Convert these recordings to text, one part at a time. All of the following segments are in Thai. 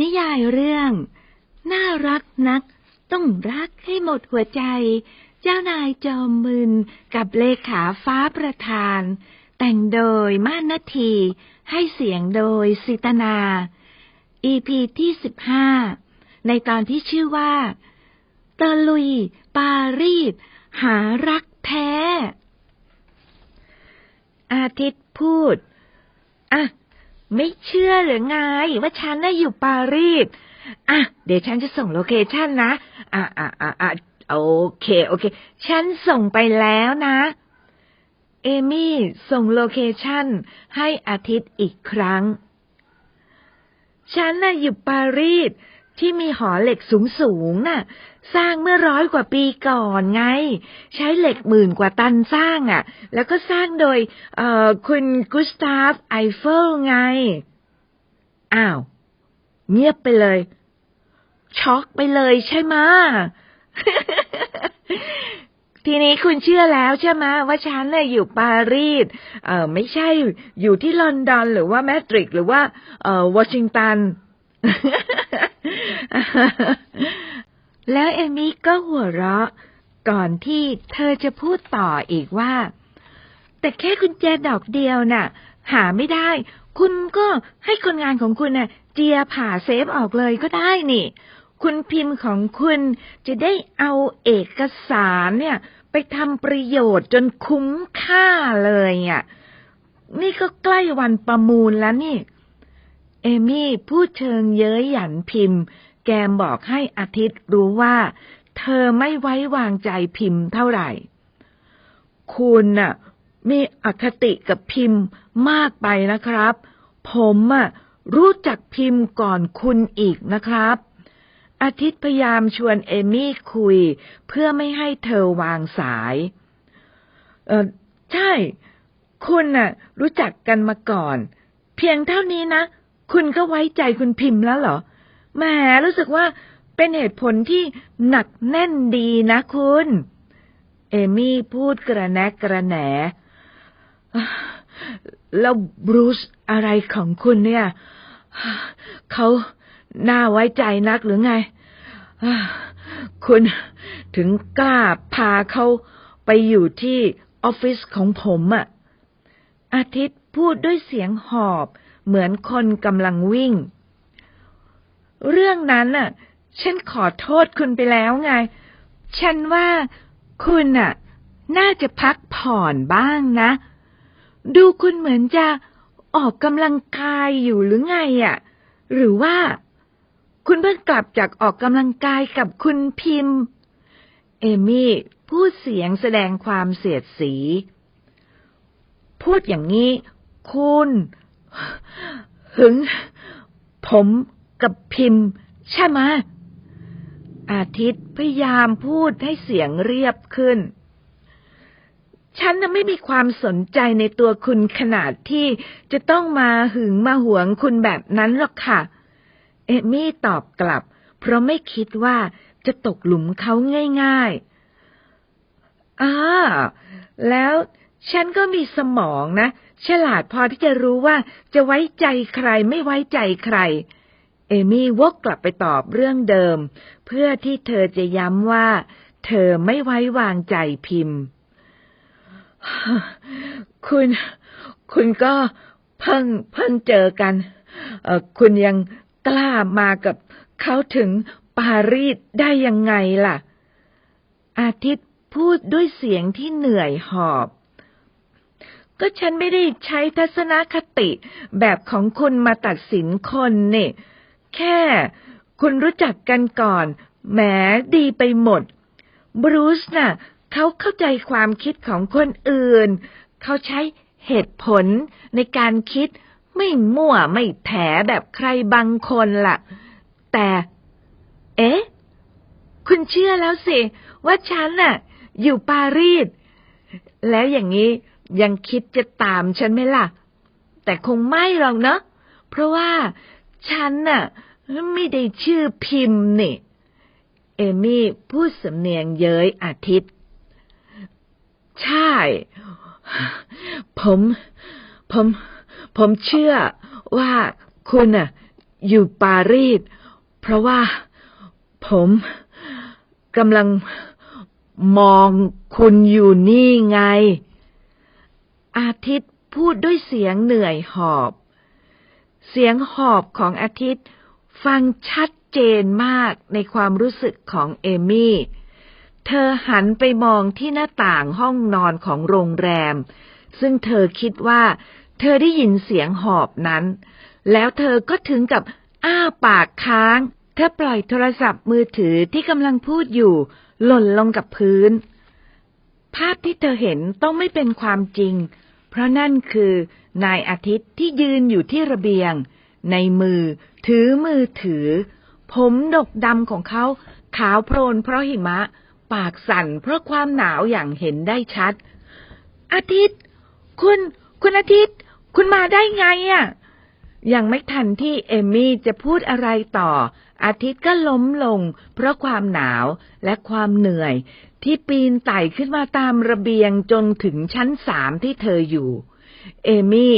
นิยายเรื่อง น่ารักนัก ต้องรักให้หมดหัวใจ เจ้านายจอมมึนกับเลขาฟ้าประธาน แต่งโดยม่านนาที ให้เสียงโดยสิตนา EP ที่สิบห้าในตอนที่ชื่อว่าตะลุย ปารีสหารักแท้ อาทิตย์พูด อะ ไม่เชื่อหรือไงว่าฉันน่ะอยู่ปารีส อะ เดี๋ยวฉันจะส่งโลเคชันนะ อะอะอะอะโอเค โอเค ฉันส่งไปแล้วนะ เอมี่ส่งโลเคชันให้อาทิตย์อีกครั้ง ฉันน่ะอยู่ปารีส ที่มีหอเหล็กสูงๆน่ะ สร้างเมื่อร้อยกว่าปีก่อนไง ใช้เหล็กหมื่นกว่าตันสร้างอะ แล้วก็สร้างโดยเอ่อคุณกุสตาฟไอเฟลไง อ้าว เงียบไปเลย ช็อกไปเลยใช่ไหมทีนี้คุณเชื่อแล้วใช่ไหมว่าฉันน่ะอยู่ปารีส เออไม่ใช่อยู่ที่ลอนดอนหรือว่าแมดริดหรือว่าเออวอชิงตัน แล้วเอมี่ก็หัวเราะ ก่อนที่เธอจะพูดต่ออีกว่า แต่แค่กุญแจดอกเดียวน่ะ หาไม่ได้ คุณก็ให้คนงานของคุณน่ะ เจียผ่าเซฟออกเลยก็ได้นี่ คุณพิมพ์ของคุณจะได้เอาเอกสารเนี่ย ไปทำประโยชน์จนคุ้มค่าเลยอะนี่ก็ใกล้วันประมูลแล้วนี่ อมี่พูดเชิงเย้ยหยันพิมพ์ แกมบอกให้อาทิตย์รู้ว่า เธอไม่ไว้วางใจพิมพ์เท่าไหร่ คุณน่ะ มีอคติกับพิมพ์มากไปนะครับ ผมอะรู้จักพิมพ์ก่อนคุณอีกนะครับ อาทิตย์พยายามชวนเอมี่คุย เพื่อไม่ให้เธอวางสาย เออใช่ คุณน่ะ รู้จักกันมาก่อน เพียงเท่านี้นะ คุณก็ไว้ใจคุณพิมพ์แล้วเหรอแหมรู้สึกว่าเป็นเหตุผลที่หนักแน่นดีนะคุณ เอมี่พูดกระแนกกระแหนแล้วบรูซอะไรของคุณเนี่ย เขาน่าไว้ใจนักหรือไง คุณถึงกล้าพาเขาไปอยู่ที่ออฟฟิศของผมอะอาทิตย์พูดด้วยเสียงหอบ เหมือนคนกำลังวิ่ง เรื่องนั้นน่ะ ฉันขอโทษคุณไปแล้วไง ฉันว่าคุณน่ะ น่าจะพักผ่อนบ้างนะ ดูคุณเหมือนจะออกกำลังกายอยู่หรือไงอะ หรือว่า คุณเพิ่งกลับจากออกกำลังกายกับคุณพิมพ์ เอมี่พูดเสียงแสดงความเสียดสี พูดอย่างนี้ คุณ หึง ผมกับพิมพ์ ใช่ไหมอาทิตย์พยายามพูดให้เสียงเรียบขึ้น ฉันน่ะไม่มีความสนใจในตัวคุณขนาดที่จะต้องมาหึงมาหวงคุณแบบนั้นหรอกค่ะ เอมี่ตอบกลับ เพราะไม่คิดว่าจะตกหลุมเขาง่ายๆอ่าแล้วฉันก็มีสมองนะ ฉลาดพอที่จะรู้ว่าจะไว้ใจใครไม่ไว้ใจใคร เอมี่วกกลับไปตอบเรื่องเดิม เพื่อที่เธอจะย้ำว่า เธอไม่ไว้วางใจพิมพ์ คุณ คุณก็เพิ่งเพิ่งเจอกันเออคุณยังกล้ามากับเขาถึงปารีสได้ยังไงล่ะ อาทิตย์พูดด้วยเสียงที่เหนื่อยหอบ ก็ฉันไม่ได้ใช้ทัศนคติแบบของคุณมาตัดสินคนเนี่ยแค่คุณรู้จักกันก่อนแหมดีไปหมด บรูซน่ะเขาเข้าใจความคิดของคนอื่น เขาใช้เหตุผลในการคิดไม่มั่วไม่แถแบบใครบางคนล่ะ แต่ เอ๊ะ คุณเชื่อแล้วสิ ว่าฉันน่ะ อยู่ปารีสแล้วอย่างนี้ ยังคิดจะตามฉันไหมล่ะ แต่คงไม่หรอกเนาะเพราะว่าฉันน่ะไม่ได้ชื่อพิมพ์นี่ เอมี่พูดสำเนียงเย้ยอาทิตย์ ใช่ ผม ผม ผมเชื่อว่าคุณน่ะ อยู่ปารีส เพราะว่าผมกำลังมองคุณอยู่นี่ไง อาทิตย์พูดด้วยเสียงเหนื่อยหอบ เสียงหอบของอาทิตย์ ฟังชัดเจนมากในความรู้สึกของเอมี่ เธอหันไปมองที่หน้าต่างห้องนอนของโรงแรม ซึ่งเธอคิดว่า เธอได้ยินเสียงหอบนั้น แล้วเธอก็ถึงกับอ้าปากค้าง เธอปล่อยโทรศัพท์มือถือที่กำลังพูดอยู่ หล่นลงกับพื้น ภาพที่เธอเห็นต้องไม่เป็นความจริง เพราะนั่นคือนายอาทิตย์ที่ยืนอยู่ที่ระเบียง ในมือถือมือถือ ผมดกดำของเขาขาวโพลนเพราะหิมะ ปากสั่นเพราะความหนาวอย่างเห็นได้ชัด อาทิตย์ คุณ คุณอาทิตย์ คุณมาได้ไงอะ่ะยังไม่ทันที่เอมมี่จะพูดอะไรต่อ อาทิตย์ก็ล้มลง เพราะความหนาวและความเหนื่อย ที่ปีนไต่ขึ้นมาตามระเบียงจนถึงชั้นสามที่เธออยู่ เอมี่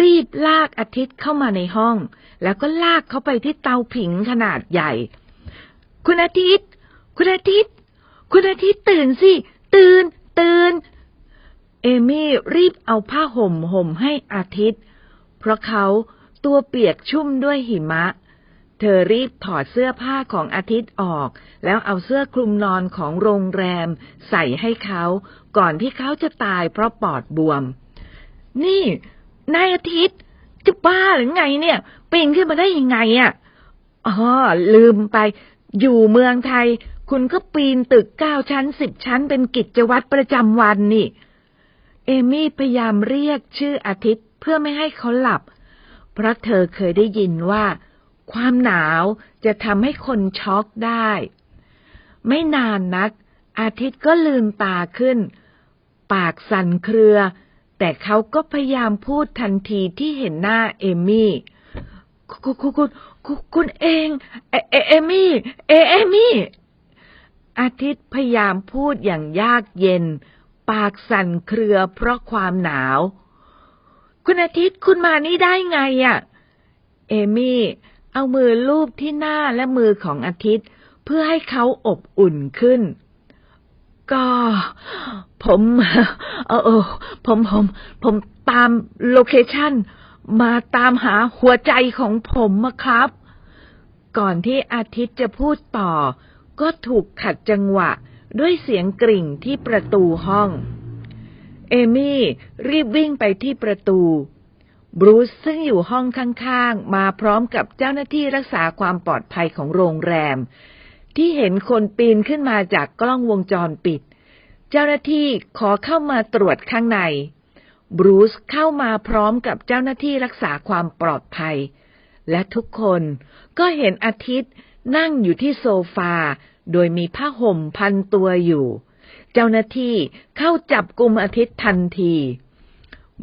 รีบลากอาทิตย์เข้ามาในห้อง แล้วก็ลากเขาไปที่เตาผิงขนาดใหญ่ คุณอาทิตย์ คุณอาทิตย์ คุณอาทิตย์ตื่นสิ ตื่น ตื่น เอมี่รีบเอาผ้าห่มห่มให้อาทิตย์ เพราะเขาตัวเปียกชุ่มด้วยหิมะ เธอรีบถอดเสื้อผ้าของอาทิตย์ออก แล้วเอาเสื้อคลุมนอนของโรงแรม ใส่ให้เขา ก่อนที่เขาจะตายเพราะปอดบวม นี่นายอาทิตย์จะบ้าหรือไงเนี่ยปีนขึ้นมาได้ยังไงอะ่ะอ๋อลืมไป อยู่เมืองไทย คุณก็ปีนตึกเก้าชั้นสิบชั้นเป็นกิจวัตรประจำวันนี่ เอมี่พยายามเรียกชื่ออาทิตย์เพื่อไม่ให้เขาหลับ เพราะเธอเคยได้ยินว่า ความหนาวจะทำให้คนช็อกได้ ไม่นานนัก อาทิตย์ก็ลืมตาขึ้น ปากสั่นเครือ แต่เขาก็พยายามพูดทันทีที่เห็นหน้าเอมี่คุณคุณคุณคุณคุณเองเอเอเอมี่เอเอมี่อาทิตย์พยายามพูดอย่างยากเย็น ปากสั่นเครือเพราะความหนาว คุณอาทิตย์คุณมานี่ได้ไงอะ่ะ เอมี่ เอามือลูบที่หน้าและมือของอาทิตย์ เพื่อให้เขาอบอุ่นขึ้น ก็ ผมเออเออผมผม ผมตามโลเคชั่น มาตามหาหัวใจของผมอะครับ ก่อนที่อาทิตย์จะพูดต่อ ก็ถูกขัดจังหวะด้วยเสียงกริ่งที่ประตูห้อง เอมี่รีบวิ่งไปที่ประตู บรูซซึ่งอยู่ห้องข้างๆ มาพร้อมกับเจ้าหน้าที่รักษาความปลอดภัยของโรงแรม ที่เห็นคนปีนขึ้นมาจากกล้องวงจรปิด เจ้าหน้าที่ขอเข้ามาตรวจข้างใน บรูซเข้ามาพร้อมกับเจ้าหน้าที่รักษาความปลอดภัย และทุกคนก็เห็นอาทิตย์นั่งอยู่ที่โซฟา โดยมีผ้าห่มพันตัวอยู่ เจ้าหน้าที่เข้าจับกลุ่มอาทิตย์ทันที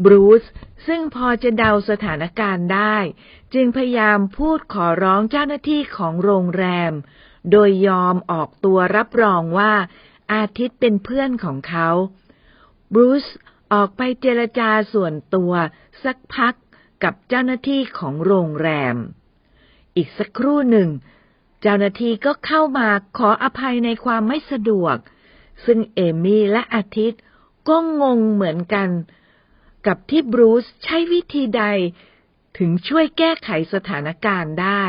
บรูซ ซึ่งพอจะเดาสถานการณ์ได้ จึงพยายามพูดขอร้องเจ้าหน้าที่ของโรงแรม โดยยอมออกตัวรับรองว่าอาทิตย์เป็นเพื่อนของเขาบรูซออกไปเจรจาส่วนตัวสักพักกับเจ้าหน้าที่ของโรงแรม อีกสักครู่หนึ่ง เจ้าหน้าที่ก็เข้ามาขออภัยในความไม่สะดวก ซึ่งเอมี่และอาทิตย์ก็งงเหมือนกัน กับที่บรูซใช้วิธีใด ถึงช่วยแก้ไขสถานการณ์ได้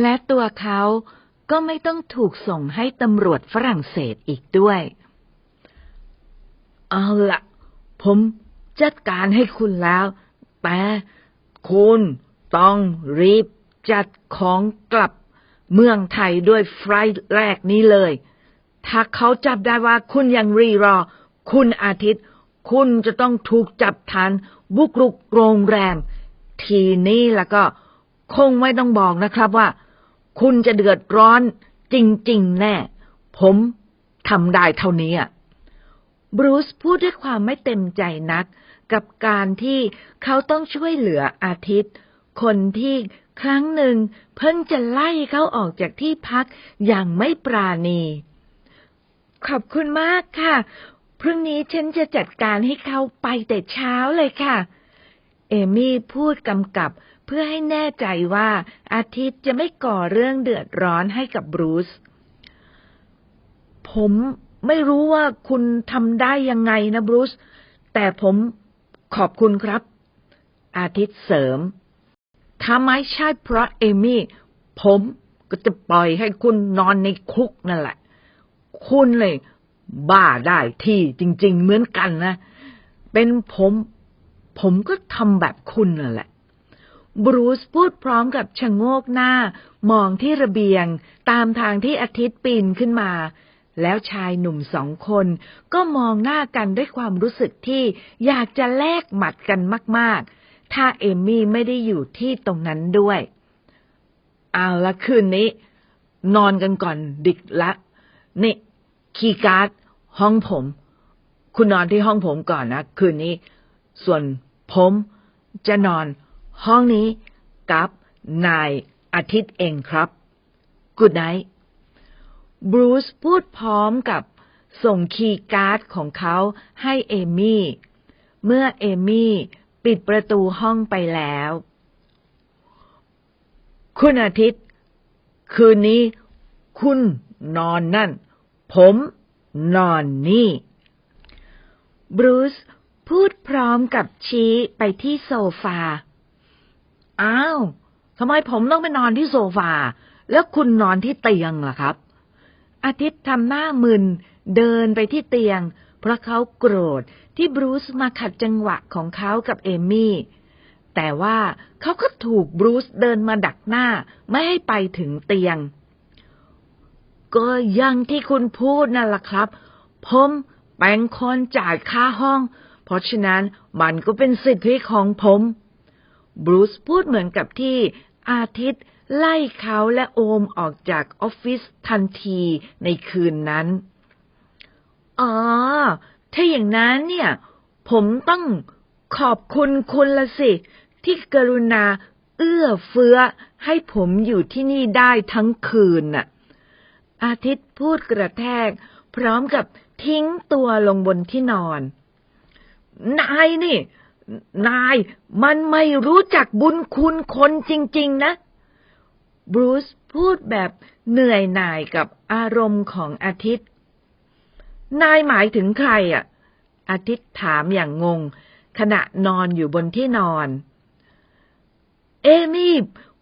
และตัวเขาก็ไม่ต้องถูกส่งให้ตำรวจฝรั่งเศสอีกด้วย เอาละผมจัดการให้คุณแล้ว แต่คุณต้องรีบจัดของกลับเมืองไทยด้วยไฟล์แรกนี้เลย ถ้าเขาจับได้ว่าคุณยังรีรอ คุณอาทิตย์ คุณจะต้องถูกจับฐานบุกรุกโรงแรม ทีนี้แล้วก็คงไม่ต้องบอกนะครับว่า คุณจะเดือดร้อนจริง ๆ แน่ ผมทำได้เท่านี้อะบรูซพูดด้วยความไม่เต็มใจนัก กับการที่เขาต้องช่วยเหลืออาทิตย์ คนที่ครั้งหนึ่งเพิ่งจะไล่เขาออกจากที่พักอย่างไม่ปราณี ขอบคุณมากค่ะ พรุ่งนี้ฉันจะจัดการให้เขาไปแต่เช้าเลยค่ะ เอมี่พูดกำกับเพื่อให้แน่ใจว่าอาทิตย์จะไม่ก่อเรื่องเดือดร้อนให้กับบรูซ ผมไม่รู้ว่าคุณทำได้ยังไงนะบรูซ แต่ผมขอบคุณครับ อาทิตย์เสริม ถ้าไม่ใช่เพราะเอมี่ ผมก็จะปล่อยให้คุณนอนในคุกนั่นแหละ คุณเลย บ้าได้ที่จริง ๆ เหมือนกันนะ เป็นผม ผมก็ทำแบบคุณนั่นแหละ บรูซพูดพร้อมกับชะโงกหน้า มองที่ระเบียง ตามทางที่อาทิตย์ปีนขึ้นมา แล้วชายหนุ่มสองคนก็มองหน้ากันด้วยความรู้สึกที่อยากจะแลกหมัดกันมาก ๆ ถ้าเอมมี่ไม่ได้อยู่ที่ตรงนั้นด้วย เอาละคืนนี้ นอนกันก่อนดึกละนี่คีย์การ์ด ห้องผม คุณนอนที่ห้องผมก่อนนะ คืนนี้ ส่วนผมจะนอนห้องนี้กับนายอาทิตย์เองครับ Good night บรูซพูดพร้อมกับส่งคีย์การ์ดของเขาให้เอมี่ เมื่อเอมี่ปิดประตูห้องไปแล้ว คุณอาทิตย์ คืนนี้ คุณนอนนั่น ผม นอนนี่ บรูซพูดพร้อมกับชี้ไปที่โซฟา อ้าวทำไมผมต้องไปนอนที่โซฟา แล้วคุณนอนที่เตียงล่ะครับ อาทิตย์ทำหน้ามึนเดินไปที่เตียง เพราะเขาโกรธที่บรูซมาขัดจังหวะของเขากับเอมี่ แต่ว่าเขาก็ถูกบรูซเดินมาดักหน้าไม่ให้ไปถึงเตียง ก็อยังที่คุณพูดนั่นแหละครับ ผมแบ่งคนจ่ายค่าห้อง เพราะฉะนั้นมันก็เป็นสิทธิของผมบรูซพูดเหมือนกับที่อาทิตย์ไล่เขาและโอมออกจากออฟฟิศทันทีในคืนนั้น อ๋อ ถ้าอย่างนั้นเนี่ย ผมต้องขอบคุณคุณละสิ ที่กรุณาเอื้อเฟื้อให้ผมอยู่ที่นี่ได้ทั้งคืนน่ะ อาทิตย์พูดกระแทก พร้อมกับทิ้งตัวลงบนที่นอน นายนี่ นายมันไม่รู้จักบุญคุณคนจริง ๆ นะบรูซพูดแบบเหนื่อยหน่ายกับอารมณ์ของอาทิตย์ นายหมายถึงใครอะ อาทิตย์ถามอย่างงง ขณะนอนอยู่บนที่นอน เอมี่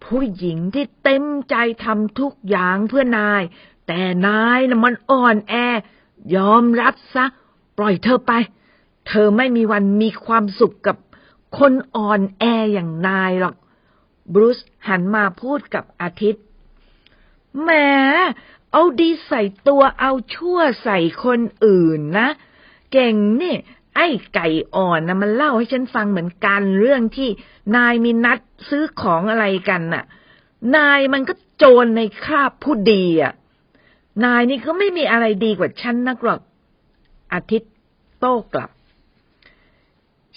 ผู้หญิงที่เต็มใจทำทุกอย่างเพื่อนาย แต่นายนะ่ะมันอ่อนแอ ยอมรับซะ ปล่อยเธอไป เธอไม่มีวันมีความสุขกับคนอ่อนแออย่างนายหรอก บรูซหันมาพูดกับอาทิตย์ แหม เอาดีใส่ตัวเอาชั่วใส่คนอื่นนะ เก่งนี่ไอ้ไก่อ่อนนะมันเล่าให้ฉันฟังเหมือนกันเรื่องที่นายมีนัดซื้อของอะไรกันน่ะ นายมันก็โจรในคราบผู้ดีอะ นายนี่ก็ไม่มีอะไรดีกว่าฉันนักหรอก อาทิตย์โต้กลับ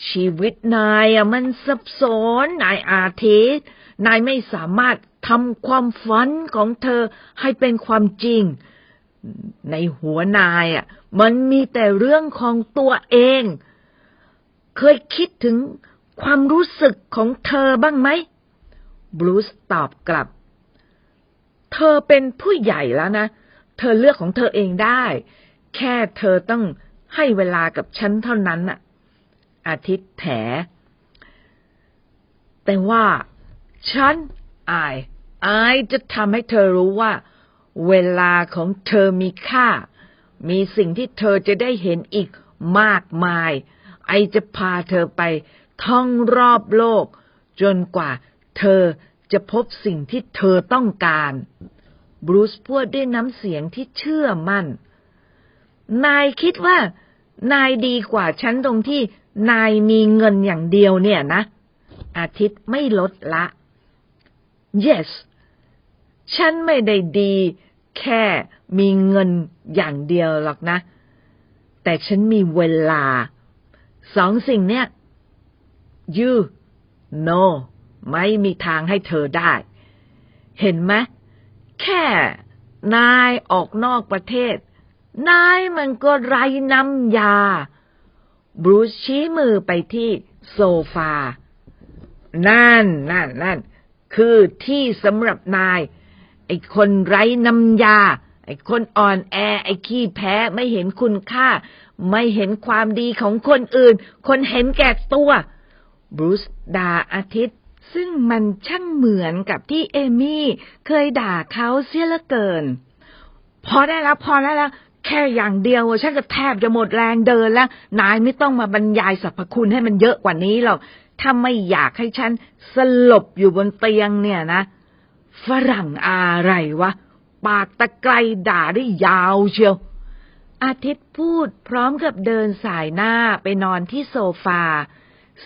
ชีวิตนายอะมันซับซ้อนนายอาทิตย์ นายไม่สามารถทำความฝันของเธอให้เป็นความจริง ในหัวนายอะ มันมีแต่เรื่องของตัวเอง เคยคิดถึงความรู้สึกของเธอบ้างไหมบรูซตอบกลับ เธอเป็นผู้ใหญ่แล้วนะเเธอเลือกของเธอเองได้ แค่เธอต้องให้เวลากับฉันเท่านั้นน่ะ อาทิตย์แถ แต่ว่า ฉันอายอายจะทำให้เธอรู้ว่า เวลาของเธอมีค่า มีสิ่งที่เธอจะได้เห็นอีกมากมาย ไอจะพาเธอไปท่องรอบโลก จนกว่าเธอจะพบสิ่งที่เธอต้องการ บรูซพูดด้วยน้ำเสียงที่เชื่อมั่น นายคิดว่า นายดีกว่าฉันตรงที่นายมีเงินอย่างเดียวเนี่ยนะ อาทิตย์ไม่ลดละ yes ฉันไม่ได้ดี แค่มีเงินอย่างเดียวหรอกนะ แต่ฉันมีเวลา สองสิ่งเนี้ย you no ไม่มีทางให้เธอได้ เห็นไหม แค่ นายออกนอกประเทศ นายมันก็ไรน้ำยา บรูซชี้มือไปที่โซฟา นั่นนั่นนั่นคือที่สำหรับนาย ไอ้คนไร้น้ำยา ไอ้คนอ่อนแอ ไอ้ขี้แพ้ไม่เห็นคุณค่า ไม่เห็นความดีของคนอื่น คนเห็นแก่ตัว บรูซดาอาทิตย์ ซึ่งมันช่างเหมือนกับที่เอมี่เคยด่าเขาเสียเหลือเกิน พอได้แล้วพอได้แล้ว แค่อย่างเดียวฉันก็แทบจะหมดแรงเดินแล้ว นายไม่ต้องมาบรรยายสรรพคุณให้มันเยอะกว่านี้หรอกถ้าไม่อยากให้ฉันสลบอยู่บนเตียงเนี่ยนะ ฝรั่งอะไรวะ ปากตะไคร้ด่าได้ยาวเชียว อาทิตย์พูดพร้อมกับเดินสายหน้าไปนอนที่โซฟา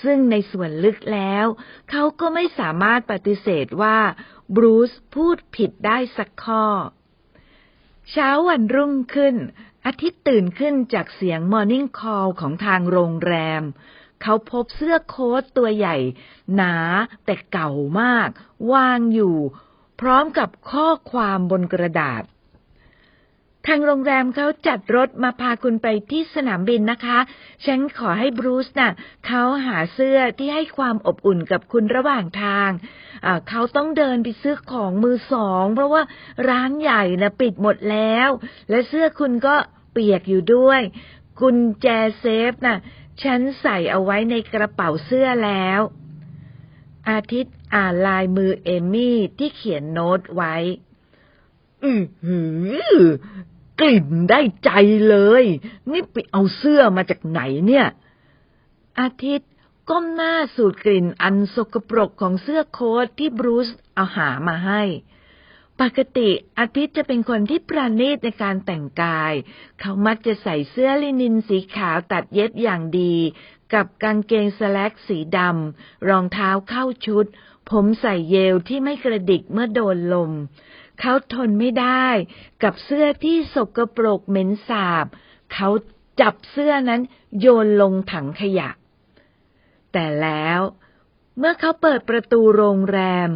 ซึ่งในส่วนลึกแล้ว เขาก็ไม่สามารถปฏิเสธว่าบรูซพูดผิดได้สักข้อ เช้าวันรุ่งขึ้น อาทิตย์ตื่นขึ้นจากเสียงมอร์นิ่งคอลของทางโรงแรม เขาพบเสื้อโค้ทตัวใหญ่ หนาแต่เก่ามาก วางอยู่ พร้อมกับข้อความบนกระดาษ ทางโรงแรมเขาจัดรถมาพาคุณไปที่สนามบินนะคะ ฉันขอให้บรูซน่ะเขาหาเสื้อที่ให้ความอบอุ่นกับคุณระหว่างทางเขาต้องเดินไปซื้อของมือสอง เพราะว่าร้านใหญ่นะปิดหมดแล้ว และเสื้อคุณก็เปียกอยู่ด้วย กุญแจเซฟน่ะฉันใส่เอาไว้ในกระเป๋าเสื้อแล้ว อาทิตย์อ่านลายมือเอมี่ที่เขียนโน้ตไว้ อือหือ กลิ่นได้ใจเลย นี่ไปเอาเสื้อมาจากไหนเนี่ย อาทิตย์ก้มหน้าสูดกลิ่นอันสกปรกของเสื้อโค้ทที่บรูซเอาหามาให้ ปกติอาทิตย์จะเป็นคนที่ประณีตในการแต่งกาย เขามักจะใส่เสื้อลินินสีขาวตัดเย็บอย่างดี กับกางเกงสแลกสีดำรองเท้าเข้าชุด ผมใส่เยลที่ไม่กระดิกเมื่อโดนลม เขาทนไม่ได้กับเสื้อที่สกปรกเหม็นสาบ เขาจับเสื้อนั้นโยนลงถังขยะ แต่แล้วเมื่อเขาเปิดประตูโรงแรม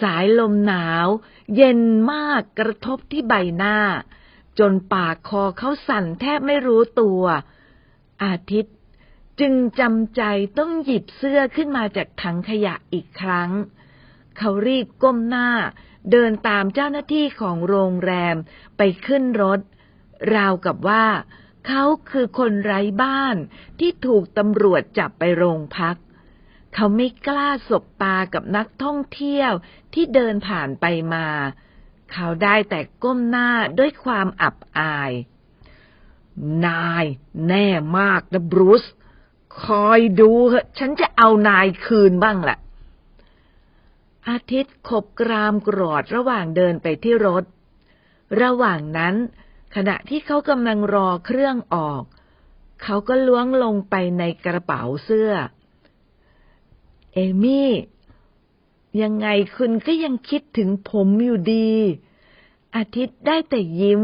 สายลมหนาว เย็นมากกระทบที่ใบหน้า จนปากคอเขาสั่นแทบไม่รู้ตัว อาทิตย์จึงจำใจต้องหยิบเสื้อขึ้นมาจากถังขยะอีกครั้ง เขารีบก้มหน้า เดินตามเจ้าหน้าที่ของโรงแรมไปขึ้นรถ ราวกับว่า เขาคือคนไร้บ้านที่ถูกตำรวจจับไปโรงพัก เขาไม่กล้าสบตากับนักท่องเที่ยวที่เดินผ่านไปมา เขาได้แต่ก้มหน้าด้วยความอับอาย นายแน่มากนะบรูซคอยดูเหอะฉันจะเอานายคืนบ้างแหละ อาทิตย์ขบกรามกรอดระหว่างเดินไปที่รถ ระหว่างนั้น ขณะที่เขากำลังรอเครื่องออก เขาก็ล้วงลงไปในกระเป๋าเสื้อ เอมี่ ยังไงคุณก็ยังคิดถึงผมอยู่ดี อาทิตย์ได้แต่ยิ้ม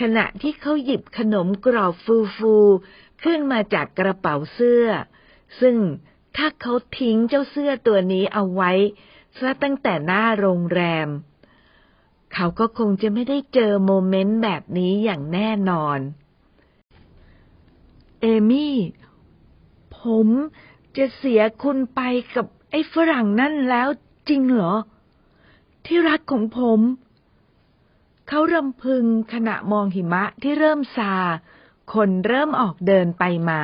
ขณะที่เขาหยิบขนมกรอบฟูๆขึ้นมาจากกระเป๋าเสื้อ ซึ่งถ้าเขาทิ้งเจ้าเสื้อตัวนี้เอาไว้ ซะตั้งแต่หน้าโรงแรม เขาก็คงจะไม่ได้เจอโมเมนต์แบบนี้อย่างแน่นอน เอมี่ ผมจะเสียคุณไปกับไอ้ฝรั่งนั่นแล้วจริงเหรอ ที่รักของผม เขารำพึงขณะมองหิมะที่เริ่มซา คนเริ่มออกเดินไปมา